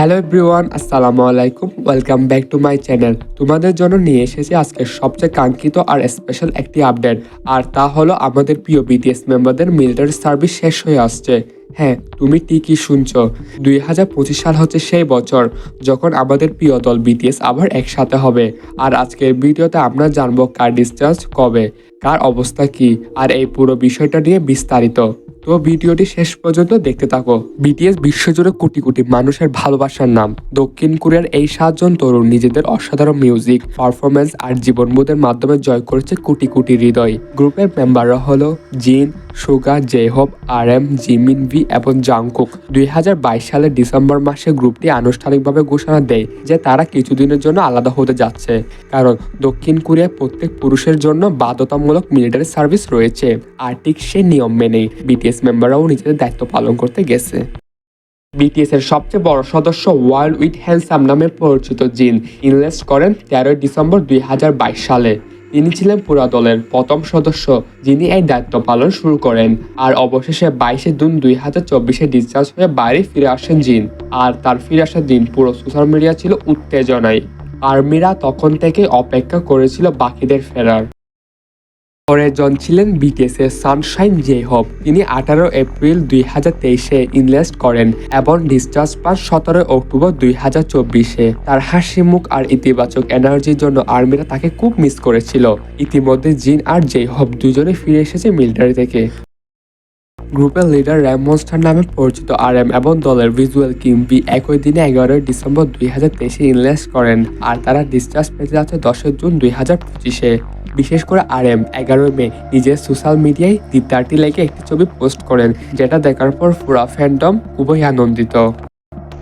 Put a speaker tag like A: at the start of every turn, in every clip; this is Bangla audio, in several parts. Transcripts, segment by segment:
A: হ্যালো এভরিওয়ান, আসসালামু আলাইকুম। Welcome back to my channel. তোমাদের জন্য নিয়ে এসেছি আজকে সবচেয়ে কাঙ্ক্ষিত আর স্পেশাল একটি আপডেট আর তা হলো আমাদের প্রিয় বিটিএস মেম্বারদের মিলিটারি সার্ভিস শেষ হয়ে আসছে। হ্যাঁ তুমি ঠিকই শুনছো। দুই হাজার পঁচিশ সাল হচ্ছে সেই বছর যখন আমাদের প্রিয় দল বিটিএস আবার একসাথে হবে। আর আজকের ভিডিওতে আমরা জানব কার ডিসচার্জ কবে, কার অবস্থা কি, আর এই পুরো বিষয়টা নিয়ে বিস্তারিত। তো ভিডিওটি শেষ পর্যন্ত দেখতে থাকো। বিটিএস বিশ্বজুড়ে কোটি কোটি মানুষের ভালোবাসার নাম। দক্ষিণ কোরিয়ার এই সাতজন তরুণ নিজেদের অসাধারণ মিউজিক পারফরমেন্স আর জীবনবোধের মাধ্যমে জয় করেছে কোটি কোটি হৃদয়। গ্রুপের মেম্বাররা হলো Jin Suga J Hope R M, Jimin V এবং জাংকুক। দুই হাজার বাইশ সালের ডিসেম্বর মাসে গ্রুপটি আনুষ্ঠানিকভাবে ঘোষণা দেয় যে তারা কিছুদিনের জন্য আলাদা হতে যাচ্ছে। কারণ দক্ষিণ কোরিয়ায় প্রত্যেক পুরুষের জন্য বাধ্যতামূলক মিলিটারি সার্ভিস রয়েছে। আর ঠিক সেই নিয়ম মেনেই বিটিএস মেম্বাররাও নিজেদের দায়িত্ব পালন করতে গেছে। বিটিএস এর সবচেয়ে বড় সদস্য ওয়ার্ল্ড উইথ হ্যান্ডসাম নামে পরিচিত জিন ইনভেস্ট করেন তেরোই ডিসেম্বর দুই সালে। তিনি ছিলেন পুরা দলের প্রথম সদস্য, যিনি এই দায়িত্ব পালন শুরু করেন। আর অবশেষে বাইশে জুন দুই হাজার চব্বিশে ডিসচার্জ হয়ে বাইরে ফিরে আসেন জিন। আর তার ফিরে আসার দিন পুরো সোশ্যাল মিডিয়া ছিল উত্তেজনায়। আর্মিরা তখন থেকে অপেক্ষা করেছিল বাকিদের ফেরার। পরের জন ছিলেন বিটিএস এর সানশাইন জেহব। তিনি আঠারো এপ্রিল দুই হাজার তেইশে ইনভেস্ট করেন এবং ডিসচার্জ পান সতেরো অক্টোবর দুই হাজার চব্বিশে। তার হাসি মুখ আর ইতিবাচক এনার্জির জন্য আর্মিরা তাকে খুব মিস করেছিল। ইতিমধ্যে জিন আর জেহব দুজনে ফিরে এসেছে মিলিটারি থেকে। গ্রুপের লিডার র্যাম মনস্টার নামে পরিচিত আর এম এবং দলের ভিজুয়াল কিমবি একই দিনে এগারোই ডিসেম্বর দুই হাজার তেইশে ইনলেস করেন আর তারা ডিসচার্জ পেতে যাচ্ছে দশই জুন দুই হাজার পঁচিশে। বিশেষ করে আর এম এগারোই মে নিজের সোশ্যাল মিডিয়ায় দিতারটি লেগে একটি ছবি পোস্ট করেন, যেটা দেখার পর পুরা ফ্যান্ডম খুবই আনন্দিত।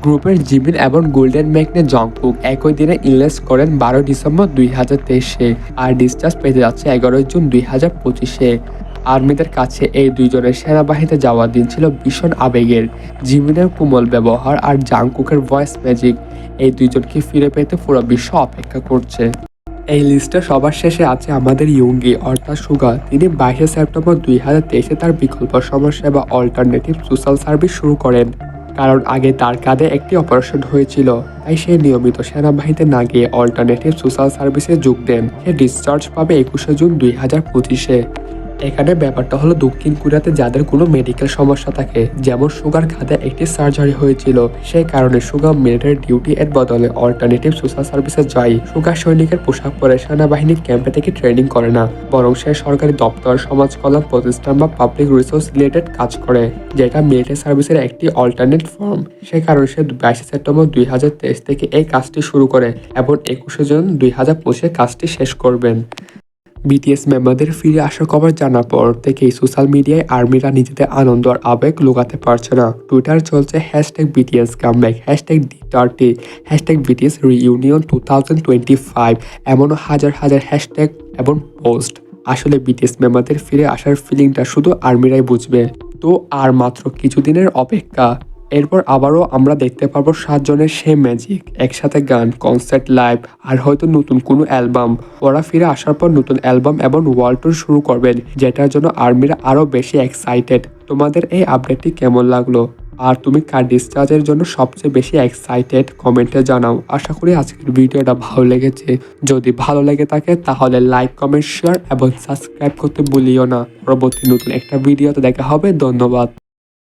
A: গ্রুপের জিমিন এবং গোল্ডেন ম্যাগনে জংকুক একই দিনে ইনভেস্ট করেন বারো ডিসেম্বর দুই হাজার তেইশে আর ডিসচার্জ পেতে যাচ্ছে এগারোই জুন দুই হাজার পঁচিশে। আর্মিদের কাছে এই দুইজনের সেনাবাহিনীতে যাওয়ার দিন ছিল ভীষণ আবেগের। জিমিনের কোমল ব্যবহার আর জাংকুকের ভয়েস ম্যাজিক এই দুইজনকে ফিরে পেতে পুরো বিশ্ব অপেক্ষা করছে। এই লিস্টে সবার শেষে আছে আমাদের ইয়ুঙ্গি অর্থাৎ সুগা তিনি বাইশে সেপ্টেম্বর দুই হাজার তেইশে তার বিকল্প সমাজসেবা অল্টারনেটিভ সোশ্যাল সার্ভিস শুরু করেন, কারণ আগে তার কাঁধে একটি অপারেশন হয়েছিল। তাই সে নিয়মিত সেনাবাহিনীতে না গিয়ে অল্টারনেটিভ সোশ্যাল সার্ভিসে যোগ দেন। সে ডিসচার্জ পাবে একুশে জুন দুই হাজার পঁচিশে। এখানে ব্যাপারটা হলো দক্ষিণ কোরিয়াতে যাদের কোনো মেডিকেল সমস্যা থাকে, যেমন সুগার খাতে একটি সার্জারি হয়েছিল, সেই কারণে সুগার মিলিটারি ডিউটি এর বদলে অল্টারনেটিভ সোশ্যাল সার্ভিসে যায়। সুগার সৈনিকের পোশাক পরে সেনাবাহিনীর ক্যাম্পে থেকে ট্রেনিং করে না, বরং সে সরকারি দপ্তর, সমাজ কল্যাণ প্রতিষ্ঠান বা পাবলিক রিসোর্স রিলেটেড কাজ করে, যেটা মিলিটারি সার্ভিসের একটি অল্টারনেট ফর্ম সেই কারণে সে বাইশে সেপ্টেম্বর দুই হাজার তেইশ থেকে এই কাজটি শুরু করে এবং একুশে জুন দুই হাজার পঁচিশে কাজটি শেষ করবেন। বিটিএস মেম্বারদের ফিরে আসার খবর জানার পর থেকেই সোশ্যাল মিডিয়ায় আর্মিরা নিজেদের আনন্দ আর আবেগ লুকাতে পারছে না। টুইটার চলছে hashtag BTS comeback hashtag D thirty hashtag BTS reunion two thousand twenty five এমনও হাজার হাজার হ্যাশট্যাগ এবং পোস্ট আসলে বিটিএস মেম্বারদের ফিরে আসার ফিলিংটা শুধু আর্মিরাই বুঝবে। তো আর মাত্র কিছুদিনের অপেক্ষা। এরপর আবারও আমরা দেখতে পারব সাতজনের সে ম্যাজিক একসাথে গান কনসার্ট লাইভ আর হয়তো নতুন কোনো অ্যালবাম ওরা ফিরে আসার পর নতুন অ্যালবাম এবং ওয়ার্ল্ড টুর শুরু করবেন, যেটার জন্য আর্মিরা আরও বেশি এক্সাইটেড তোমাদের এই আপডেটটি কেমন লাগল? আর তুমি কার ডিসচার্জের জন্য সবচেয়ে বেশি এক্সাইটেড কমেন্টে জানাও। আশা করি আজকের ভিডিওটা ভালো লেগেছে। যদি ভালো লেগে থাকে, তাহলে লাইক কমেন্ট শেয়ার এবং সাবস্ক্রাইব করতে ভুলিও না। পরবর্তী নতুন একটা ভিডিওতে দেখা হবে। ধন্যবাদ।